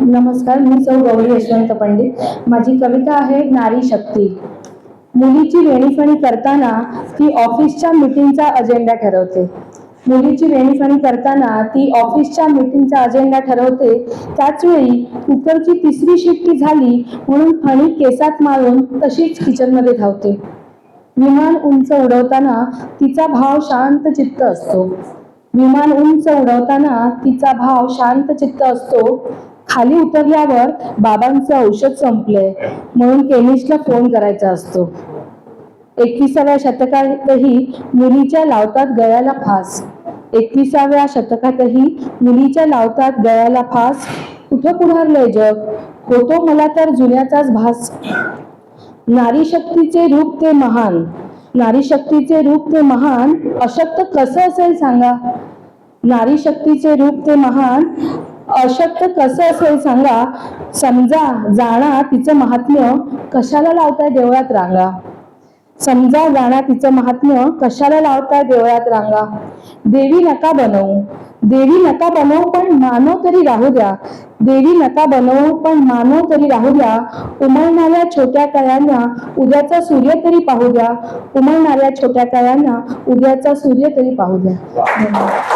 नमस्कार मी सौ गौरी यशवंत पंडित. माझी कविता आहे नारी शक्ती. मुलीची वेणीफणी करताना ती ऑफिसच्या मीटिंगचा अजेंडा ठरवते. मुलीची वेणीफणी करताना ती ऑफिसच्या मीटिंगचा अजेंडा ठरवते. त्याच वेळी कुकरची तिसरी शिट्टी झाली म्हणून फणी केसात मारून तशीच किचनमध्ये धावते. विमान उंच उडवताना तिचा भाव शांत चित्त असतो. विमान उंच उडवताना तिचा भाव शांत चित्त असतो. खाली उतरल्यावर बाबांचं औषध संपलंय. म्हणून केमिस्टला फोन करायचा असतो. एकविसाव्या शतकातही मुलीच्या लावतात गळ्याला फास. एकविसाव्या शतकातही मुलीच्या लावतात गळ्याला फास. कुठं पुढारलंय जग? होतो मला तर जुन्याचाच भास. नारी शक्तीचे रूप ते महान. नारी शक्तीचे रूप ते महान अशक्त कसं असेल सांगा? नारी शक्तीचे रूप ते महान अशक्त कसं असेल सांगा? समजा जाणा तिचं महात्म्य कशाला लावताय देवळात रांगा? समजा जाणा तिचं महात्म्य कशाला लावताय देवळात रांगा? देवी नका बनवू. देवी नका बनवू पण मानव तरी राहू द्या. देवी नका बनवू पण मानव तरी राहू द्या. उमळणाऱ्या छोट्या कळ्यांना उद्याचा सूर्य तरी पाहू द्या. उमळणाऱ्या छोट्या कळ्यांना उद्याचा सूर्य तरी पाहू द्या. धन्यवाद.